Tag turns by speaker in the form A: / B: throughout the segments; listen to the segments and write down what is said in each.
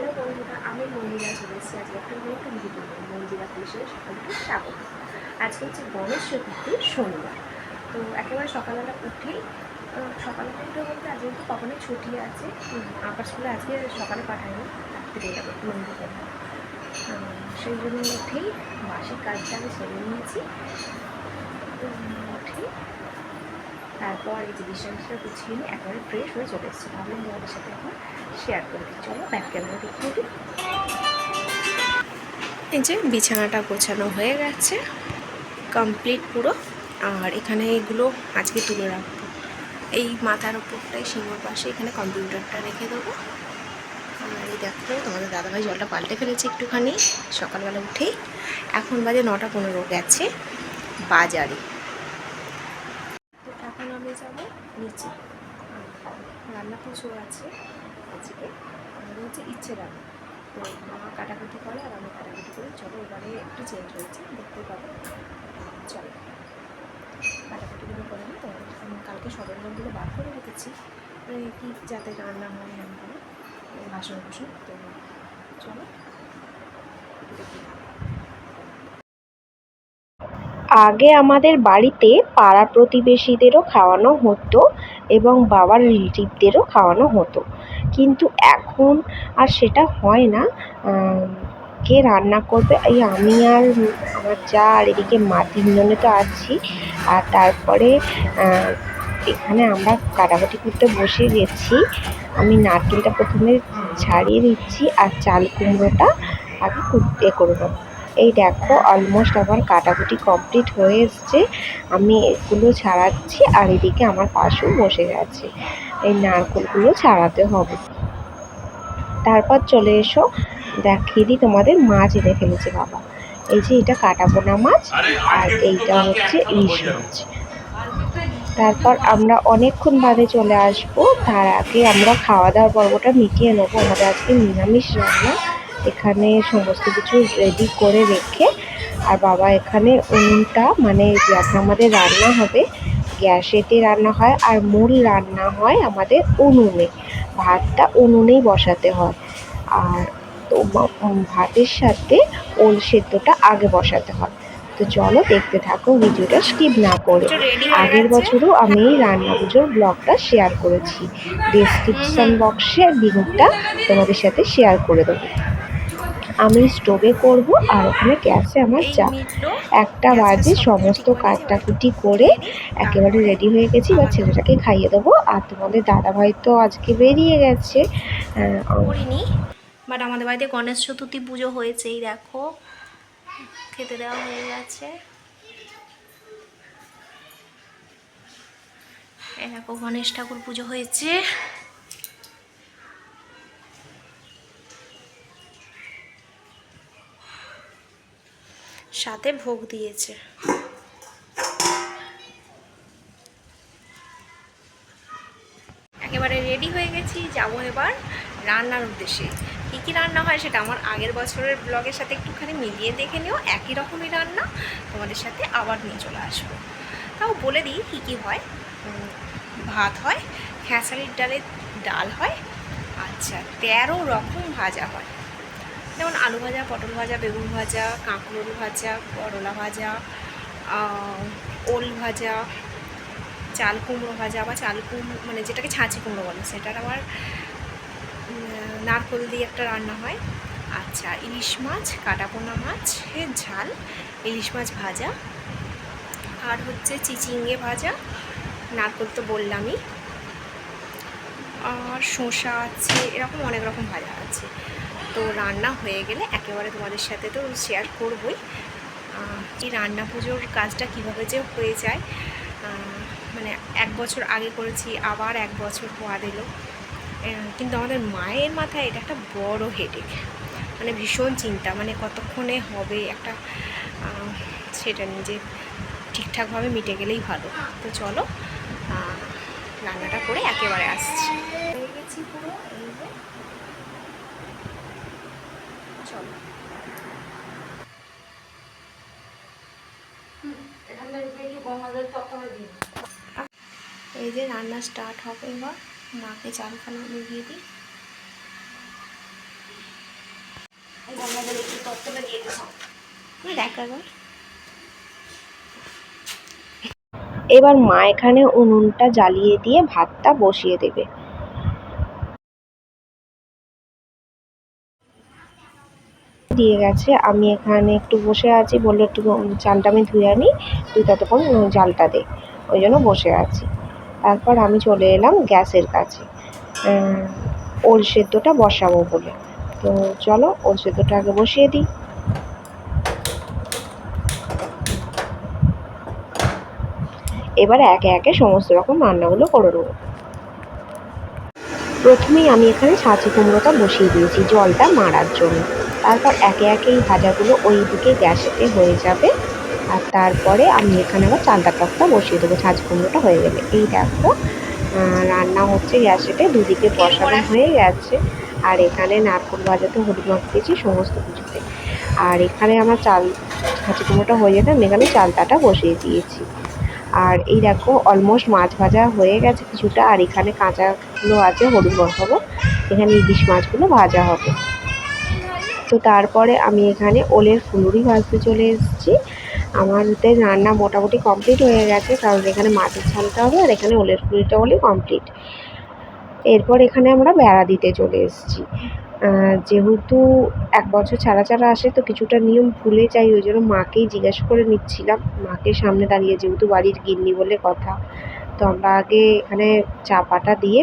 A: Hello বন্ধুরা, আমি মন্দিরা চলে এসেছি আজকে একটা নতুন ভিডিও। মন্দিরা পুলিশের সকলকে স্বাগত। আজকে হচ্ছে গণেশ চতুর্থী শনিবার। তো একেবারে সকালবেলা উঠেই সকালবেলা উঠে বলতে আজকে একটু কখনই ছুটি আছে। আঁকার স্কুলে আজকে সকালে পাঠাইনি রাত্রে যাবে মন্দিরে। সেই জন্য উঠেই বাসির কাজটা আমি সেরে নিয়েছি। উঠেই তারপর এই যে গুছিয়ে নিয়ে একেবারে ফ্রেশ হয়ে চলে এসেছি। ভাবলাম তোমাদের সাথে এখন শেয়ার করে দিই। চলো ব্যাক ক্যামেরা দেখতে দিই এই যে বিছানাটা গোছানো হয়ে গেছে কমপ্লিট পুরো। আর এখানে এগুলো আজকে তুলে রাখব। এই মাথার ওপরটাই সিংহর পাশে এখানে কম্পিউটারটা রেখে দেবো। আর এই দেখো, তোমাদের দাদাভাই জলটা পাল্টে ফেলেছে একটুখানি। সকালবেলা উঠেই। এখন বাজে নটা পনেরো, গেছে বাজারে তো এখন আমি যাব নিচে রান্না প্রচুর আছে আজকে। আমাদের হচ্ছে ইচ্ছে রান্না। তো মা কাটাকুটি করে আর আমি কাটাকুটি করি। চলো এবারে একটু চেঞ্জ হয়েছে দেখতে পাবো। চলো। কাটাকুটিগুলো করে নিই। তো আমি কালকে সরঞ্জামগুলো বার করে রেখেছি। কি যাতে রান্না হয় হ্যান করে। বাসন কুসন তো চলো। দেখি
B: আগে আমাদের বাড়িতে পাড়া প্রতিবেশীদেরও খাওয়ানো হতো এবং বাবার রিলেটিভদেরও খাওয়ানো হতো। কিন্তু এখন আর সেটা হয় না। কে রান্না করবে? এই আমি আর আমার যা আর এদিকে মা তিনজনে তো আছি। আর তারপরে এখানে আমরা কাটাকাটি করতে বসে গেছি। আমি নারকেলটা প্রথমে ছাড়িয়ে দিচ্ছি আর চাল কুমড়োটা আগে কু- এ করে নেব। এই দেখো অলমোস্ট আমার কাটাকুটি কমপ্লিট হয়ে এসছে। আমি এগুলো ছাড়াচ্ছি আর এদিকে আমার পাশেও বসে গেছে। এই নারকেলগুলো ছাড়াতে হবে। তারপর চলে এসো, দেখিয়ে দিই তোমাদের মাছ এনে ফেলেছে বাবা। এই যে এটা কাটাপোনা মাছ, আর এইটা হচ্ছে ইলিশ মাছ। তারপর আমরা অনেকক্ষণ বাদে চলে আসব। তার আগে আমরা খাওয়া দাওয়ার পর্বটা মিটিয়ে নেব। আমাদের আজকে নিরামিষ রান্না। এখানে সমস্ত কিছু রেডি করে রেখে আর বাবা এখানে উনুনটা মানে যাতে আমাদের রান্না হবে গ্যাসেতে রান্না হয় আর মূল রান্না হয় আমাদের উনুনে। ভাতটা উনুনেই বসাতে হয়। আর তো ভাতের সাথে ওল সেদ্ধটা আগে বসাতে হয়। তো চলো দেখতে থাকো ভিডিওটা স্কিপ না করে। আগের বছরও আমি এই রান্না পুজোর ব্লগটা শেয়ার করেছি। ডেসক্রিপশন বক্সে লিঙ্কটা তোমাদের সাথে শেয়ার করে দেবো। আমি স্টোভে করব আর ওখানে গ্যাসে আমার চা। একটা বাজে সমস্ত কাটাকুটি করে একেবারে রেডি হয়ে গেছি বা ছেলেটাকে খাইয়ে দেবো। আর তোমাদের দাদাভাই তো আজকে বেরিয়ে গেছে।
A: করিনি। বাট আমাদের বাড়িতে গণেশ চতুর্থী পুজো হয়েছেই দেখো। খেতে দেওয়া হয়ে গেছে। দেখো গণেশ ঠাকুর পুজো হয়েছে। সাথে ভোগ দিয়েছে। একেবারে রেডি হয়ে গেছি, যাব এবার রান্নার উদ্দেশ্যে। কী কী রান্না হয় সেটা আমার আগের বছরের ব্লগের সাথে একটুখানি মিলিয়ে দেখে নিও, একই রকমই রান্না, তোমাদের সাথে আবার নিয়ে চলে আসব। তাও বলে দিই কী কী হয়। ভাত হয়, খেসারির ডালের ডাল হয় আচ্ছা তেরো রকম ভাজা হয়। যেমন আলু ভাজা পটল ভাজা বেগুন ভাজা কাঁকরোল ভাজা করলা ভাজা ওল ভাজা চাল কুমড়ো ভাজা বা চাল কুমড়ো মানে যেটাকে ছাঁচি কুমড়ো বলে সেটার উম, নারকোল দিয়ে একটা রান্না হয়। আচ্ছা ইলিশ মাছ কাটাপোনা মাছ এর ঝাল ইলিশ মাছ ভাজা। আর হচ্ছে চিচিঙ্গে ভাজা নারকোল তো বললামই। আর শসা আছে এরকম অনেক রকম ভাজা আছে। তো রান্না হয়ে গেলে একেবারে তোমাদের সাথে তো শেয়ার করবই। এই রান্না পুজোর কাজটা কীভাবে যে হয়ে যায় মানে এক বছর আগে করেছি আবার এক বছর হওয়া আহ, কিন্তু আমাদের মায়ের মাথায় এটা একটা বড় হেডেক মানে ভীষণ চিন্তা মানে কতক্ষণে হবে একটা সেটা নিজে ঠিকঠাকভাবে মিটে গেলেই ভালো। তো চলো রান্নাটা করে একেবারে আসছি। হয়ে গেছি পুরো এই যে রান্না স্টার্ট হবে এবার। নাকে চাল ফাল দিয়ে দিই। এবার মা এখানে উনুনটা জ্বালিয়ে দিয়ে ভাতটা বসিয়ে দেবে। দিয়ে গেছে। আমি এখানে একটু বসে আছি। বলল, একটু চালটা আমি ধুয়ে আনি। তুই ততক্ষণ জালটা দে। ওই জন্য বসে আছি। তারপর আমি চলে এলাম গ্যাসের কাছে। ওল সেদ্ধটা বসাবো বলে। তো চলো, ওল সেদ্ধটা আগে বসিয়ে দিই। এবার একে একে সমস্ত রকম রান্নাগুলো করে নেব। প্রথমেই আমি এখানে ছাঁচি কুমড়োটা বসিয়ে দিয়েছি জলটা মারার জন্য। তারপর একে একে এই ভাজাগুলো ওই দিকে গ্যাসেতে হয়ে যাবে। আর তারপরে আমি এখানে আবার চালটা টকটা বসিয়ে দেবো ছাঁচি কুমড়োটা হয়ে গেলে। এই দেখো রান্না হচ্ছে গ্যাসেতে দুদিকে বসানো হয়ে গেছে। আর এখানে নারকোল ভাজাতে হলুদ মাখিয়েছি সমস্ত কিছুতে। আর এখানে আমার চাল ছাঁচি কুমড়োটা হয়ে যেতে আমি এখানে চালটাটা বসিয়ে দিয়েছি। আর এই দেখো অলমোস্ট মাছ ভাজা হয়ে গেছে কিছুটা, আর এখানে কাঁচাগুলো আছে, হলুদ বসাবো। এখানে ইলিশ মাছগুলো ভাজা হবে। তো তারপরে আমি এখানে ওলের ফুলুরি ভাজতে চলে এসেছি। আমাদের রান্না মোটামুটি কমপ্লিট হয়ে গেছে, কারণ এখানে মাছের ঝালটা হবে আর এখানে ওলের ফুলুরিটা হলে কমপ্লিট এরপর এখানে আমরা বেড়া দিতে চলে এসেছি। যেহেতু এক বছর ছাড়া ছাড়া আসে, তো কিছুটা নিয়ম ভুলে যাই, ওই জন্য মাকেই জিজ্ঞাসা করে নিচ্ছিলাম। মাকে সামনে দাঁড়িয়ে যেহেতু বাড়ির গিন্নি বলে কথা, তো আমরা আগে এখানে চা পাতা দিয়ে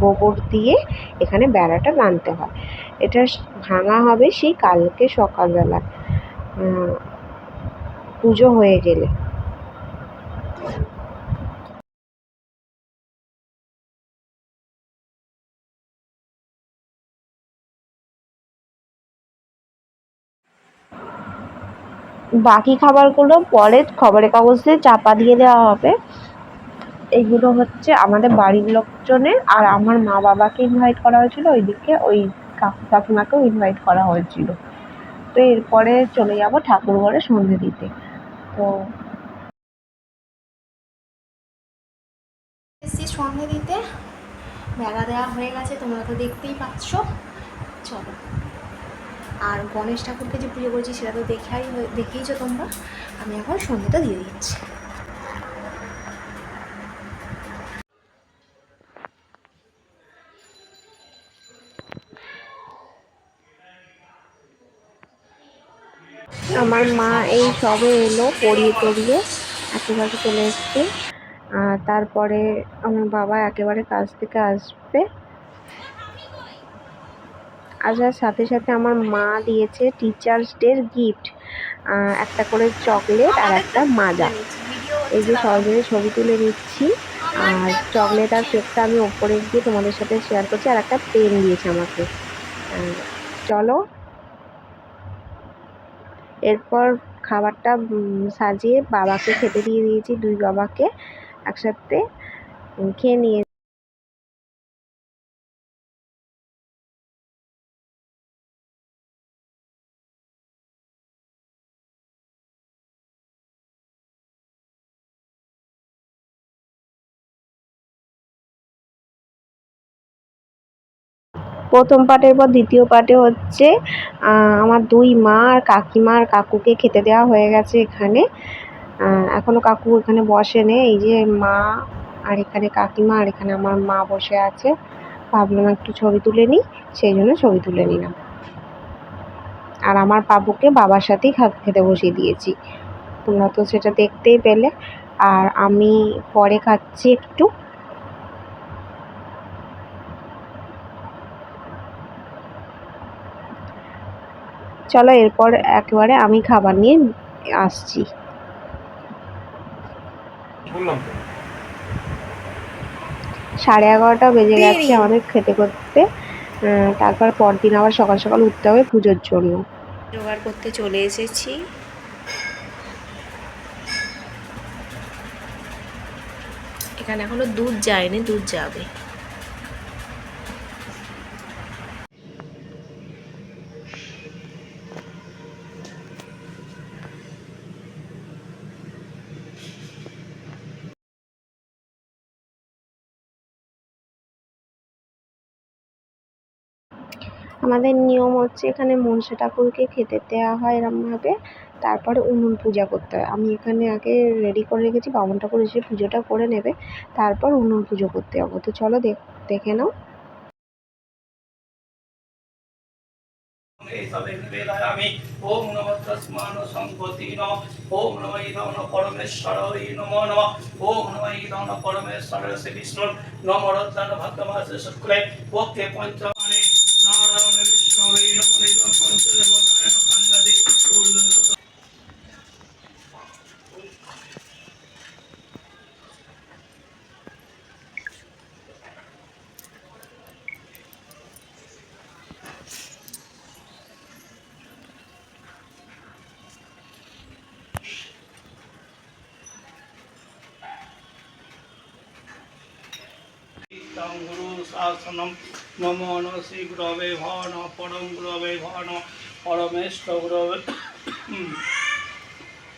A: গোবর দিয়ে এখানে বেড়াটা বাঁধতে হয়। এটা ভাঙা হবে সেই কালকে সকালবেলা পুজো হয়ে গেলে। বাকি খাবারগুলো পরে খবরের কাগজ দিয়ে চাপা দিয়ে দেওয়া হবে। এগুলো হচ্ছে আমাদের বাড়ির লোকজনের আর আমার মা বাবাকে ইনভাইট করা হয়েছিল, ওইদিকে ওই কাকু কাকিমাকেও ইনভাইট করা হয়েছিল। তো এরপরে চলে যাব ঠাকুর ঘরে সন্ধে দিতে। তো
C: সন্ধে দিতে। বেড়া দেওয়া হয়ে গেছে, তোমরা তো দেখতেই পাচ্ছ। চলো। আর গণেশ ঠাকুরকে যে পুজো করছি সেটা তো দেখাই দেখেইছো তোমরা। আমি এখন সন্ধেটা দিয়ে দিচ্ছি।
A: আমার মা এই সবে এলো, পড়িয়ে টড়িয়ে একেবারে চলে এসছে। তারপরে আমার বাবা একেবারে কাজ থেকে আসবে। আসার সাথে সাথে আমার মা দিয়েছে টিচার্স ডের গিফট একটা করে চকলেট আর একটা মাজা। এই যে সহজে ছবি তুলে নিচ্ছি, আর চকলেট আর কেকটা আমি ওপরে গিয়ে তোমাদের সাথে শেয়ার করছি, আর একটা পেন দিয়েছে আমাকে। চলো। এরপর খাবারটা সাজিয়ে বাবাকে খেতে দিয়ে দিয়েছি, দুই বাবাকে একসাথে খেয়ে নিয়ে প্রথম পার্টের পর দ্বিতীয় পার্টে হচ্ছে আমার দুই মা আর কাকিমা আর কাকুকে খেতে দেওয়া হয়ে গেছে এখানে। আহ, এখনও কাকু এখানে বসে বসেনি এই যে মা আর এখানে কাকিমা আর এখানে আমার মা বসে আছে। ভাবলাম একটু ছবি তুলে নিই সেই জন্য ছবি তুলে নিলাম। আর আমার বাবুকে বাবার সাথেই খেতে বসিয়ে দিয়েছি। তোমরা তো সেটা দেখতেই পেলে। আর আমি পরে খাচ্ছি একটু। চলো এরপর একেবারে আমি খাবার নিয়ে আসছি। সাড়ে এগারোটা বেজে গেছে আমাদের খেতে করতে। তারপর পরদিন আবার সকাল সকাল উঠতে হবে পুজোর জন্য।
C: জোগাড় করতে চলে এসেছি। এখানে এখনও দুধ যায়নি দুধ যাবে।
D: আমাদের নিয়ম হচ্ছে এখানে মনসা ঠাকুরকে খেতে দেওয়া হয় এরমভাবে, তারপরে উনুন পূজা করতে হয়। আমি এখানে আগে রেডি করে রেখেছি, বামুন ঠাকুর এসে পুজোটা করে নেবে, তারপর উনুন পুজো করতে যাব তো চলো দেখে নাও।
E: পরমেশ্বর শ্রী বিষ্ণু শুক্লে, পক্ষে गुरु शासनम নম শ্রী গুরবে ভন পরম গুরবে ভন পরমেষ্ট গ্ৰবে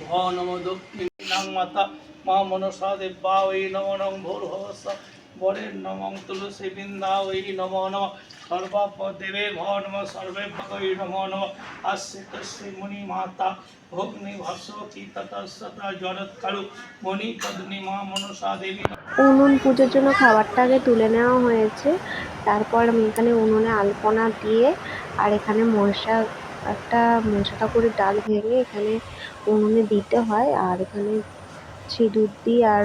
E: ভ নম দক্ষিণ মাতা মা মনসা দেব্বা ওই নম নম ভোর হস বরের নমং তুলসী বৃন্দা ওই নম নম। সর্বদেবে ভ নম, সর্বে ভগৈ নম নম। আশ্রী তস্রী মুনি মাতা ভগ্নি ভস কি ততস্ততা জরৎকালু মণি পদ্মী মা মনসা দেবী
D: উনুন পুজোর জন্য খাবারটাকে তুলে নেওয়া হয়েছে। তারপর আমি এখানে উনুনে আলপনা দিয়ে আর এখানে মনসা, একটা মনসা ঠাকুরের ডাল ভেঙে এখানে উনুনে দিতে হয়। আর এখানে সিঁদুর দিয়ে আর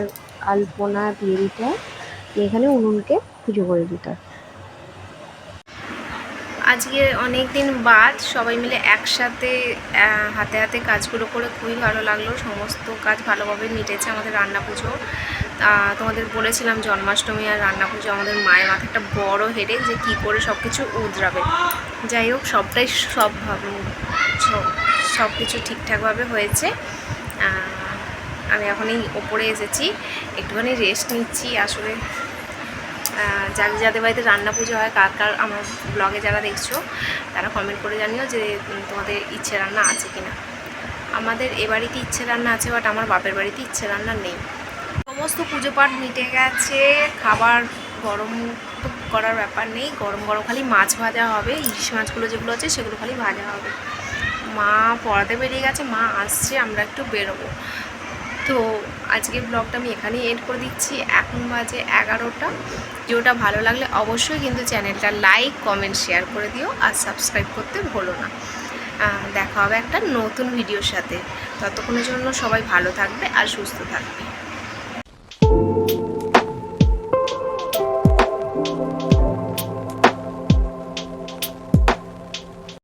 D: আলপনা দিয়ে দিতে হয়। এখানে উনুনকে পুজো করে দিতে।
A: আজকে অনেক দিন বাদ সবাই মিলে একসাথে হাতে হাতে কাজগুলো করে খুবই ভালো লাগল। সমস্ত কাজ ভালোভাবে মিটেছে আমাদের রান্না পুজো। তোমাদের বলেছিলাম জন্মাষ্টমী আর রান্না পুজো আমাদের মায়ের মাথায় একটা বড় হেডে যে কী করে সব কিছু উদরাবে। যাই হোক, সবটাই সব- সব কিছু ঠিকঠাকভাবে হয়েছে। আমি এখন এই ওপরে এসেছি, একটুখানি রেস্ট নিচ্ছি। আসলে যাদের যাদের বাড়িতে রান্না পুজো হয়, কার কার আমার ব্লগে যারা দেখছ, তারা কমেন্ট করে জানিও যে তোমাদের ইচ্ছে রান্না আছে কিনা। আমাদের এ বাড়িতে ইচ্ছে রান্না আছে বাট আমার বাপের বাড়িতে ইচ্ছে রান্না নেই। সমস্ত পুজো পাঠ মিটে গেছে, খাবার গরম করার ব্যাপার নেই, গরম গরম খালি মাছ ভাজা হবে, ইলিশ মাছগুলো যেগুলো আছে সেগুলো খালি ভাজা হবে। মা পড়াতে বেরিয়ে গেছে, মা আসছে, আমরা একটু বেরোবো। তো আজকে ব্লগটা আমি এখানেই এড করে দিচ্ছি। এখন বাজে এগারোটা। ভিডিওটা ভালো লাগলে অবশ্যই কিন্তু চ্যানেলটা লাইক কমেন্ট শেয়ার করে দিও আর সাবস্ক্রাইব করতে ভুলো না। দেখা হবে একটা নতুন ভিডিওর সাথে। ততক্ষণের জন্য সবাই ভালো থাকবে আর সুস্থ থাকবে।